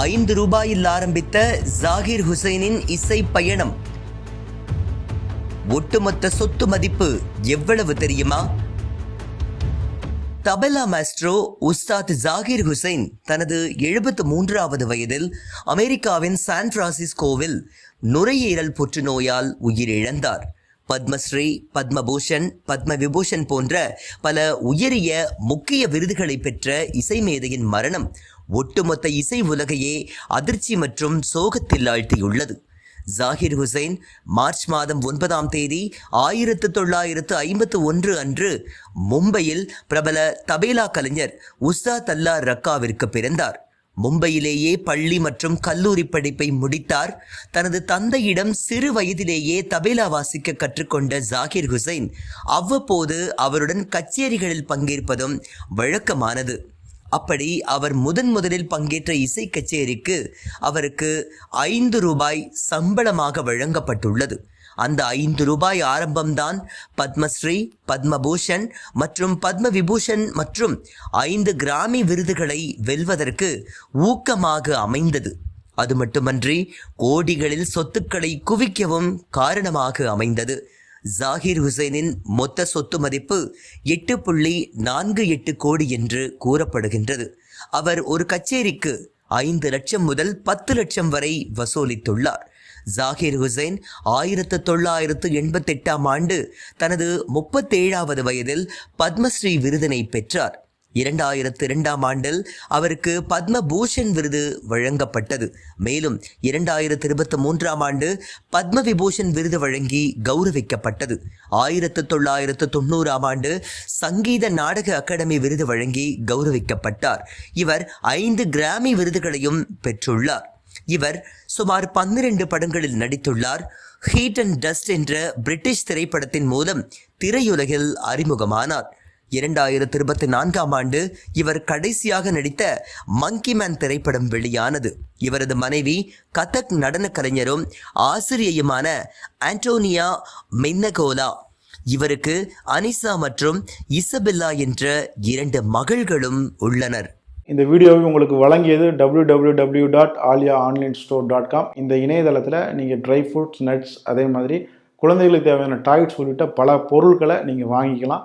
ஐந்து ரூபாயில் ஆரம்பித்த ஜாகிர் ஹுசைனின் இசை பயணம். ஒட்டுமொத்த சொத்து மதிப்பு எவ்வளவு தெரியுமா? தபலா மாஸ்ட்ரோ உஸ்தாத் ஜாகிர் ஹுசைன் தனது எழுபத்து மூன்றாவது வயதில் அமெரிக்காவின் சான் பிரான்சிஸ்கோவில் நுரையீரல் புற்றுநோயால் உயிரிழந்தார். பத்மஸ்ரீ பத்மபூஷன் பத்ம விபூஷன் போன்ற பல உயரிய முக்கிய விருதுகளை பெற்ற இசை மேதையின் மரணம் ஒட்டுமொத்த இசை உலகையே அதிர்ச்சி மற்றும் சோகத்தில் ஆழ்த்தியுள்ளது. ஜாகிர் ஹுசைன் மார்ச் மாதம் ஒன்பதாம் தேதி ஆயிரத்து தொள்ளாயிரத்து ஐம்பத்து ஒன்று அன்று மும்பையில் பிரபல தபேலா கலைஞர் உஸ்தா தல்லா ரக்காவிற்கு பிறந்தார். மும்பையிலேயே பள்ளி மற்றும் கல்லூரி படிப்பை முடித்தார். தனது தந்தையிடம் சிறு வயதிலேயே தபேலா வாசிக்க கற்றுக்கொண்ட ஜாகிர் ஹுசைன் அவ்வப்போது அவருடன் கச்சேரிகளில் பங்கேற்பதும் வழக்கமானது. அப்படி அவர் முதன் முதலில் பங்கேற்ற இசை கச்சேரிக்கு அவருக்கு ஐந்து ரூபாய் சம்பளமாக வழங்கப்பட்டுள்ளது. அந்த ஐந்து ரூபாய் ஆரம்பம்தான் பத்மஸ்ரீ பத்மபூஷன் மற்றும் பத்ம விபூஷன் மற்றும் ஐந்து கிராமி விருதுகளை வெல்வதற்கு ஊக்கமாக அமைந்தது. அது மட்டுமன்றி கோடிகளில் சொத்துக்களை குவிக்கவும் காரணமாக அமைந்தது. ஜாகிர் ஹுசைனின் மொத்த சொத்து மதிப்பு எட்டு புள்ளி நான்கு எட்டு கோடி என்று கூறப்படுகின்றது. அவர் ஒரு கச்சேரிக்கு ஐந்து லட்சம் முதல் பத்து லட்சம் வரை வசூலித்துள்ளார். ஜாகிர் ஹுசைன் ஆயிரத்து தொள்ளாயிரத்து எண்பத்தெட்டாம் ஆண்டு தனது முப்பத்தேழாவது வயதில் பத்மஸ்ரீ விருதினை பெற்றார். இரண்டாயிரத்து இரண்டாம் ஆண்டில் அவருக்கு பத்மபூஷன் விருது வழங்கப்பட்டது. மேலும் இரண்டாயிரத்து இருபத்தி மூன்றாம் ஆண்டு பத்ம விபூஷன் விருது வழங்கி கௌரவிக்கப்பட்டது. ஆயிரத்து தொள்ளாயிரத்து தொண்ணூறாம் ஆண்டு சங்கீத நாடக அகாடமி விருது வழங்கி கௌரவிக்கப்பட்டார். இவர் ஐந்து கிராமி விருதுகளையும் பெற்றுள்ளார். இவர் சுமார் பன்னிரண்டு படங்களில் நடித்துள்ளார். ஹீட் அண்ட் டஸ்ட் என்ற பிரிட்டிஷ் திரைப்படத்தின் மூலம் திரையுலகில் அறிமுகமானார். இரண்டாயிரத்தி இருபத்தி நான்காம் ஆண்டு இவர் கடைசியாக நடித்த மங்கி மேன் திரைப்படம் வெளியானது. இவரது மனைவி கதக் நடன கலைஞரும் ஆசிரியையுமான ஆண்டோனியா மென்னகோலா இவருக்கு அனிசா மற்றும் இசபெல்லா என்ற இரண்டு மகள்களும் உள்ளனர். இந்த வீடியோவை உங்களுக்கு வழங்கியது www.alia dot Alia online store dot com இந்த இணையதளத்தில் நீங்கள் ட்ரை ஃப்ரூட்ஸ் நட்ஸ் அதே மாதிரி குழந்தைகளுக்கு தேவையான டாய்ஸ் உள்ளிட்ட பல பொருட்களை நீங்கள் வாங்கிக்கலாம்.